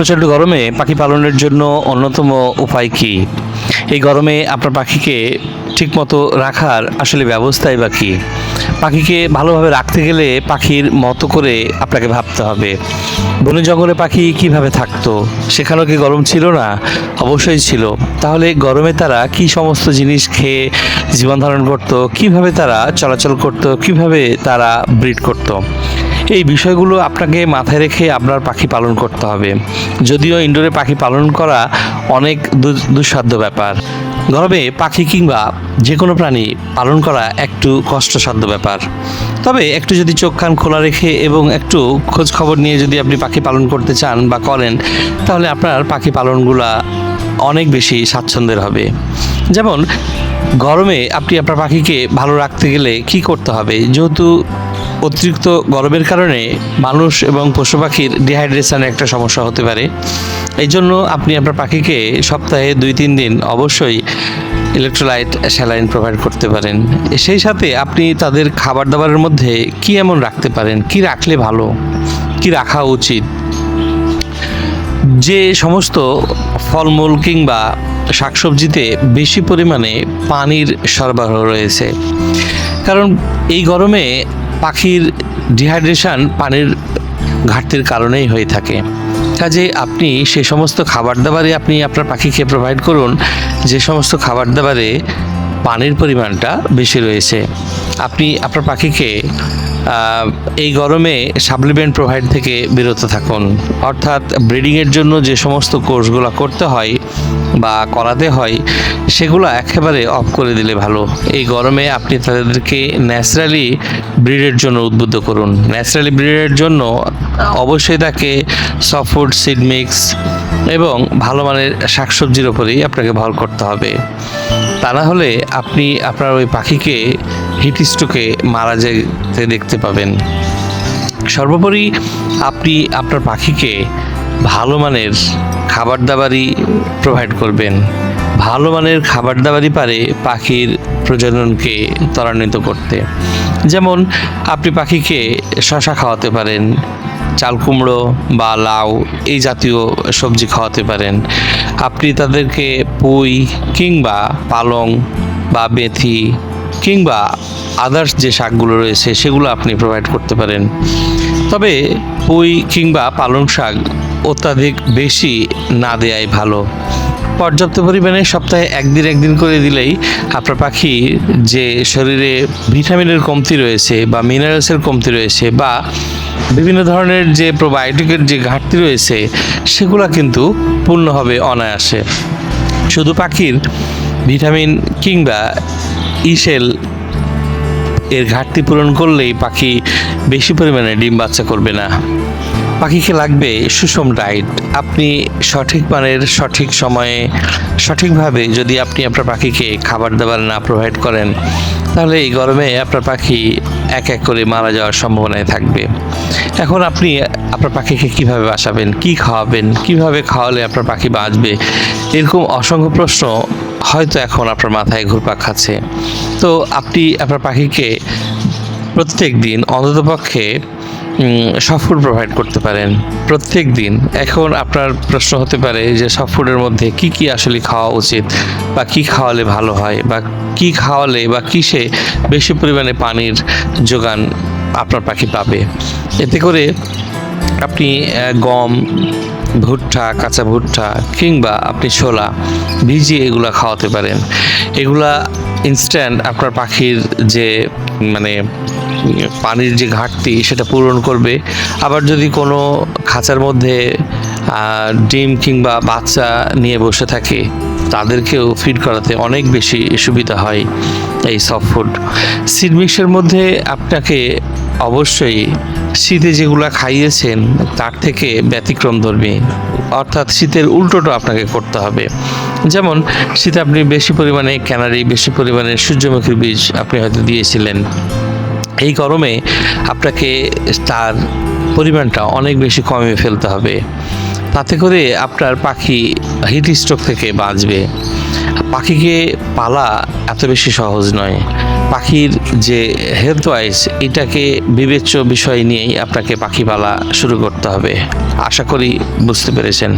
প্রচণ্ড গরমে পাখি পালনের জন্য অন্যতম উপায় কি? এই গরমে আপনার পাখিকে ঠিকমতো রাখার আসলে ব্যবস্থাই বা কী? পাখিকে ভালোভাবে রাখতে গেলে পাখির মতো করে আপনাকে ভাবতে হবে। বনে জঙ্গলে পাখি কীভাবে থাকতো? সেখানেও কি গরম ছিল না? অবশ্যই ছিল। তাহলে গরমে তারা কি সমস্ত জিনিস খেয়ে জীবন ধারণ করতো? কীভাবে তারা চলাচল করতো? কীভাবে তারা ব্রিড করতো? এই বিষয়গুলো আপনাকে মাথায় রেখে আপনার পাখি পালন করতে হবে। যদিও ইনডোরে পাখি পালন করা অনেক দুঃসাধ্য ব্যাপার। গরমে পাখি কিংবা যে কোনো প্রাণী পালন করা একটু কষ্টসাধ্য ব্যাপার। তবে একটু যদি চোখ কান খোলা রেখে এবং একটু খোঁজ খবর নিয়ে যদি আপনি পাখি পালন করতে চান বা করেন, তাহলে আপনার পাখি পালনগুলা অনেক বেশি স্বাচ্ছন্দ্যের হবে। যেমন, গরমে আপনি আপনার পাখিকে ভালো রাখতে গেলে কি করতে হবে? যেহেতু অতিরিক্ত গরমের কারণে মানুষ এবং পশু পাখির ডিহাইড্রেশনের একটা সমস্যা হতে পারে। এই জন্য আপনি আপনার পাখিকে সপ্তাহে দুই, তিন দিন অবশ্যই ইলেকট্রোলাইট স্যালাইন প্রোভাইড করতে পারেন। সেই সাথে আপনি তাদের খাবার দাবারের মধ্যে কি এমন রাখতে পারেন? কি রাখলে ভালো? কি রাখা উচিত? যে সমস্ত ফলমূল কিংবা শাকসবজিতে বেশি পরিমাণে পানির সরবরাহ রয়েছে। কারণ এই গরমে পাখির ডিহাইড্রেশন পানির ঘাটতির কারণেই হয়ে থাকে। কাজে আপনি সে সমস্ত খাবার দাবারে আপনি আপনার পাখিকে প্রোভাইড করুন, যে সমস্ত খাবার দাবারে পানির পরিমাণটা বেশি রয়েছে। আপনি আপনার পাখিকে এই গরমে সাপ্লিমেন্ট প্রোভাইড থেকে বিরত থাকুন। অর্থাৎ ব্রিডিংয়ের জন্য যে সমস্ত কোর্সগুলো করতে হয় বা করাতে হয়, সেগুলো একেবারে অফ করে দিলে ভালো। এই গরমে আপনি তাদেরকে ন্যাচারালি ব্রিডের জন্য উদ্বুদ্ধ করুন। ন্যাচারালি ব্রিডের জন্য অবশ্যই তাকে সফট সিড মিক্স এবং ভালো মানের শাকসবজির ওপরেই আপনাকে ভর করতে হবে। তা না হলে আপনি আপনার ওই পাখিকে হিট স্ট্রোকে মারা যেতে দেখতে পাবেন। সর্বোপরি আপনি আপনার পাখিকে ভালো মানের খাবার দাবারই প্রোভাইড করবেন। ভালো মানের খাবার দাবারই পারে পাখির প্রজননকে ত্বরান্বিত করতে। যেমন আপনি পাখিকে শশা খাওয়াতে পারেন, চাল কুমড়ো বা লাউ এই জাতীয় সবজি খাওয়াতে পারেন। আপনি তাদেরকে পুঁই কিংবা পালং বা বেথি কিংবা আদার্স যে শাকগুলো রয়েছে, সেগুলো আপনি প্রোভাইড করতে পারেন। তবে পুঁই কিংবা পালং শাক অত্যাধিক বেশি না দেয়াই ভালো। পর্যাপ্ত পরিমাণে সপ্তাহে একদিন একদিন করে দিলেই আপনার পাখি যে শরীরে ভিটামিনের কমতি রয়েছে বা মিনারেলসের কমতি রয়েছে বা বিভিন্ন ধরনের যে প্রোবায়োটিকের যে ঘাটতি রয়েছে, সেগুলো কিন্তু পূর্ণ হবে অনায়াসে। শুধু পাখির ভিটামিন কিংবা ইসেল এর ঘাটতি পূরণ করলেই পাখি বেশি পরিমাণে ডিম বাচ্চা করবে না। পাখিকে লাগবে সুষম ডায়েট। আপনি সঠিক মানের, সঠিক সময়ে, সঠিকভাবে যদি আপনি আপনার পাখিকে খাবার দাবার না প্রোভাইড করেন, তাহলে এই গরমে আপনার পাখি এক এক করে মারা যাওয়ার সম্ভাবনায় থাকবে। এখন আপনি আপনার পাখিকে কীভাবে বাসাবেন কি খাওয়াবেন, কীভাবে খাওয়ালে আপনার পাখি বাঁচবে, এরকম অসংখ্য প্রশ্ন হয়তো এখন আপনার মাথায় ঘুরপাক খাচ্ছে। তো আপনি, আপনার পাখিকে প্রত্যেক দিন অন্ততপক্ষে সফট প্রোভাইড করতে পারেন। প্রত্যেক দিন। এখন আপনার প্রশ্ন হতে পারে যে সফট ফুডের মধ্যে কি কি আসলে খাওয়া উচিত, বা কি খাওয়ালে ভালো হয়, বা কি খাওয়ালে, বা কিসে বেশি পরিমাণে পানির যোগান আপনার পাখি পাবে। এতে করে আপনি গম, ভুট্টা, কাঁচা ভুট্টা কিংবা আপনি ছোলা ভিজিয়ে এগুলা খাওয়াতে পারেন। এগুলা ইনস্ট্যান্ট আপনার পাখির যে মানে পানির যে ঘাটতি সেটা পূরণ করবে। আবার যদি কোনো খাঁচার মধ্যে ডিম কিংবা বাচ্চা নিয়ে বসে থাকে, তাদেরকেও ফিড করাতে অনেক বেশি সুবিধা হয় এই সফট ফুড সিড মিক্সের মধ্যে আপনাকে অবশ্যই শীতে যেগুলো খাইয়েছেন, তার থেকে ব্যতিক্রম ধর্মী। অর্থাৎ শীতের উল্টোটা আপনাকে করতে হবে। যেমন, শীতে আপনি বেশি পরিমাণে ক্যানারি, বেশি পরিমাণে সূর্যমুখীর বীজ আপনি হয়তো দিয়েছিলেন। এই গরমে আপনাকে তার পরিমাণটা অনেক বেশি কমিয়ে ফেলতে হবে। তাতে করে আপনার পাখি হিট স্ট্রোক থেকে বাঁচবে। পাখিকে পালা এত বেশি সহজ নয়। পাখির যে হেলথ ওয়াইজ এটাকে বিবেচ্য বিষয় নিয়েই আপনাকে পাখি পালা শুরু করতে হবে। আশা করি বুঝতে পেরেছেন।